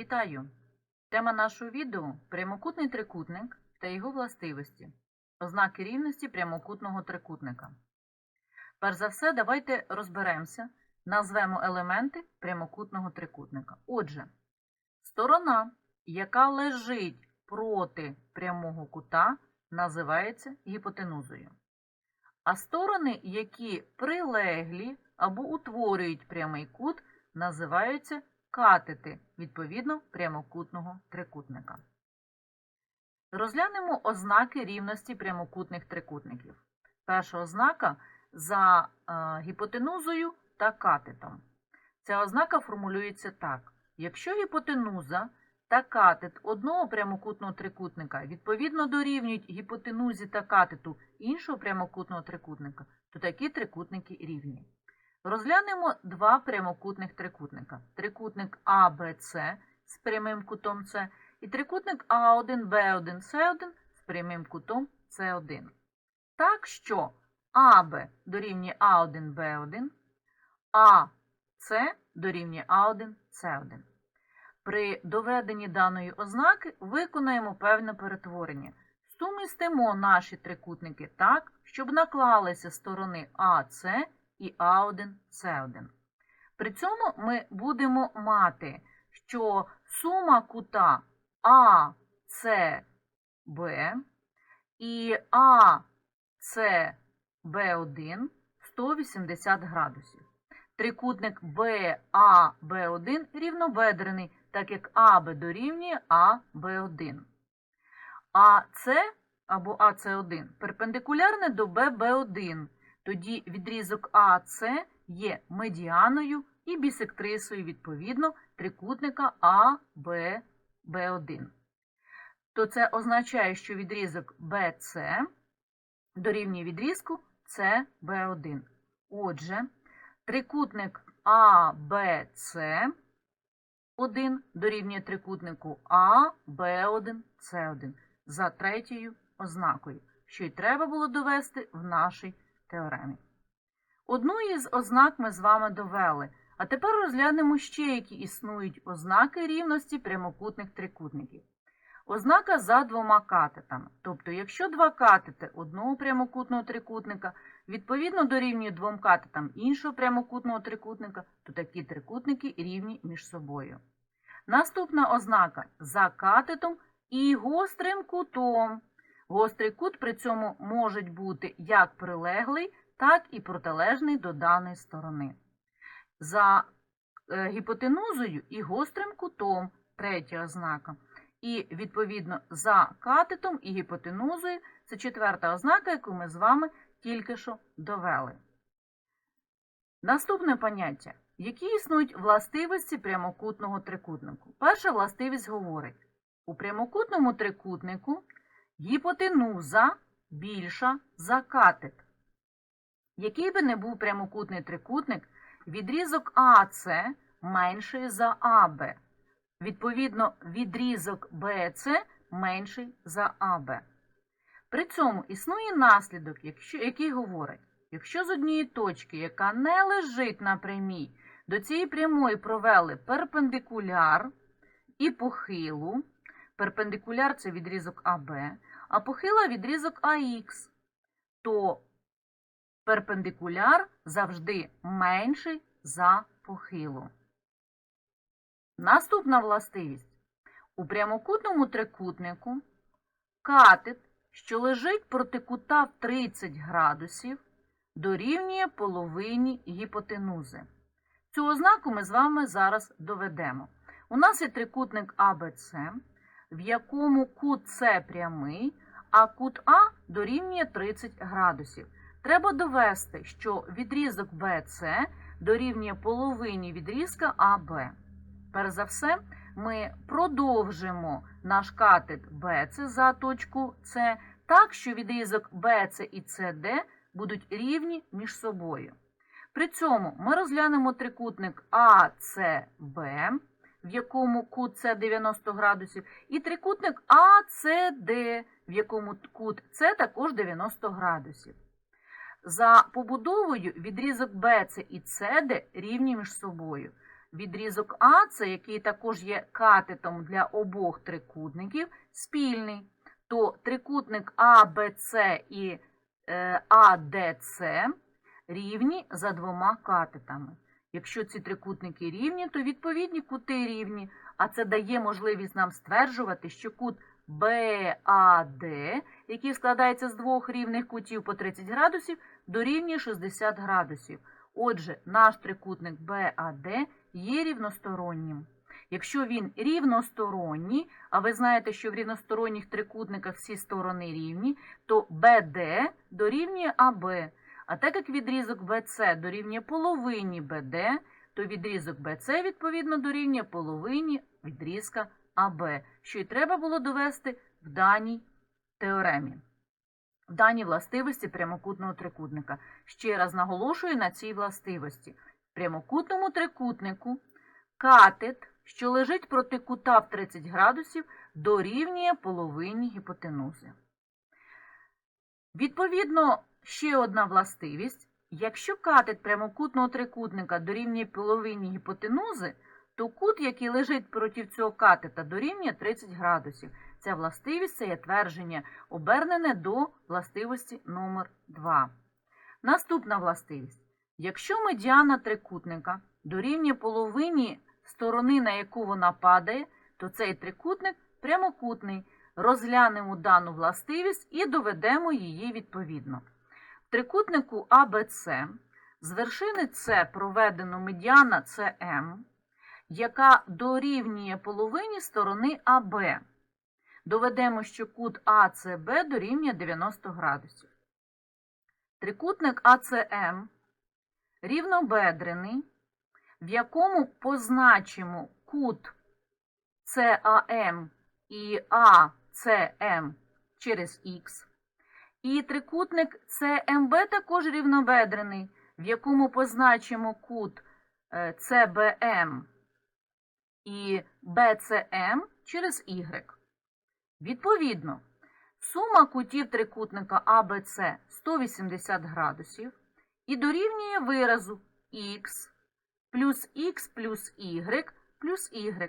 Вітаю! Тема нашого відео прямокутний трикутник та його властивості. Ознаки рівності прямокутного трикутника. Перш за все, давайте розберемося, назвемо елементи прямокутного трикутника. Отже, сторона, яка лежить проти прямого кута, називається гіпотенузою. А сторони, які прилеглі або утворюють прямий кут, називаються катети відповідно прямокутного трикутника. Розглянемо ознаки рівності прямокутних трикутників. Перша ознака за е, гіпотенузою та катетом. Ця ознака формулюється так: якщо гіпотенуза та катет одного прямокутного трикутника відповідно дорівнюють гіпотенузі та катету іншого прямокутного трикутника, то такі трикутники рівні. Розглянемо два прямокутних трикутника. Трикутник АБЦ з прямим кутом С і трикутник А1, Б1, С1 з прямим кутом С1. Так що АБ дорівнює А1, Б1, АС дорівнює А1, С1. При доведенні даної ознаки виконаємо певне перетворення. Сумістимо наші трикутники так, щоб наклалися сторони АС і А1, С1. При цьому ми будемо мати, що сума кута АСБ і АСБ1 180 градусів. Трикутник БАБ1 рівнобедрений, так як АБ дорівнює АБ1. АС або АС1 перпендикулярне до ББ1. Тоді відрізок АС є медіаною і бісектрисою відповідно трикутника АББ1. То це означає, що відрізок BC дорівнює відрізку CB1. Отже, трикутник ABC 1 дорівнює трикутнику АБ1С1 за третьою ознакою, що й треба було довести в нашій теоремі. Одну із ознак ми з вами довели, а тепер розглянемо ще, які існують ознаки рівності прямокутних трикутників. Ознака за двома катетами. Тобто, якщо два катети одного прямокутного трикутника відповідно дорівнюють двом катетам іншого прямокутного трикутника, то такі трикутники рівні між собою. Наступна ознака за катетом і гострим кутом. Гострий кут при цьому може бути як прилеглий, так і протилежний до даної сторони. За е, гіпотенузою і гострим кутом третя ознака. І, відповідно, за катетом і гіпотенузою це четверта ознака, яку ми з вами тільки що довели. Наступне поняття. Які існують властивості прямокутного трикутнику? Перша властивість говорить: у прямокутному трикутнику гіпотенуза більша за катет. Який би не був прямокутний трикутник, відрізок АС менший за АБ. Відповідно, відрізок БЦ менший за АБ. При цьому існує наслідок, який говорить, якщо з однієї точки, яка не лежить на прямій, до цієї прямої провели перпендикуляр і похилу, перпендикуляр це відрізок АБ, а похила відрізок АХ, то перпендикуляр завжди менший за похилу. Наступна властивість. У прямокутному трикутнику катет, що лежить проти кута в 30 градусів, дорівнює половині гіпотенузи. Цю ознаку ми з вами зараз доведемо. У нас є трикутник АБЦ, в якому кут С прямий, а кут А дорівнює 30 градусів. Треба довести, що відрізок BC дорівнює половині відрізка АБ. Перш за все, ми продовжимо наш катет BC за точку С так, що відрізок BC і CD будуть рівні між собою. При цьому ми розглянемо трикутник ACB, в якому кут С 90 градусів, і трикутник ACD, в якому кут С також 90 градусів. За побудовою відрізок BC і CD рівні між собою. Відрізок А, це який також є катетом для обох трикутників, спільний. То трикутник АБЦ і е, АДЦ рівні за двома катетами. Якщо ці трикутники рівні, то відповідні кути рівні, а це дає можливість нам стверджувати, що кут БАД, який складається з двох рівних кутів по 30 градусів, дорівнює 60 градусів. Отже, наш трикутник БАД є рівностороннім. Якщо він рівносторонній, а ви знаєте, що в рівносторонніх трикутниках всі сторони рівні, то БД дорівнює АБ. А так як відрізок BC дорівнює половині БД, то відрізок BC відповідно дорівнює половині відрізка АБ, що й треба було довести в даній теоремі. В даній властивості прямокутного трикутника. Ще раз наголошую на цій властивості. В прямокутному трикутнику катет, що лежить проти кута в 30 градусів, дорівнює половині гіпотенузи. Відповідно, ще одна властивість. Якщо катет прямокутного трикутника дорівнює половині гіпотенузи, то кут, який лежить проти цього катета, дорівнює 30 градусів. Ця властивість це є твердження, обернене до властивості номер 2. Наступна властивість. Якщо медіана трикутника дорівнює половині сторони, на яку вона падає, то цей трикутник прямокутний. Розглянемо дану властивість і доведемо її відповідно. Трикутнику АБЦ з вершини С проведено медіана СМ, яка дорівнює половині сторони АБ. Доведемо, що кут АЦБ дорівнює 90 градусів. Трикутник АЦМ рівнобедрений, в якому позначимо кут САМ і АЦМ через Х. І трикутник СМБ також рівнобедрений, в якому позначимо кут е, ЦБМ і БЦМ через Y. Відповідно, сума кутів трикутника АБЦ 180 градусів і дорівнює виразу х плюс х плюс y плюс y.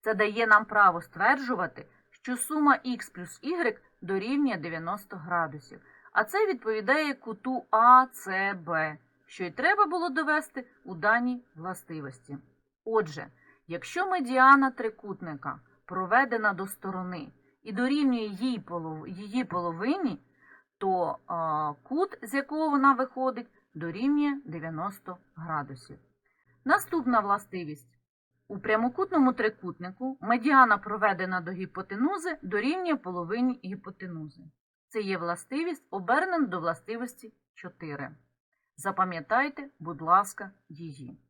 Це дає нам право стверджувати, що сума х плюс y дорівнює 90 градусів. А це відповідає куту АЦБ, що й треба було довести у даній властивості. Отже, якщо медіана трикутника проведена до сторони і дорівнює її, полов... її половині, то а, кут, з якого вона виходить, дорівнює 90 градусів. Наступна властивість. У прямокутному трикутнику медіана проведена до гіпотенузи дорівнює половині гіпотенузи. Це є властивість, обернена до властивості 4. Запам'ятайте, будь ласка, її.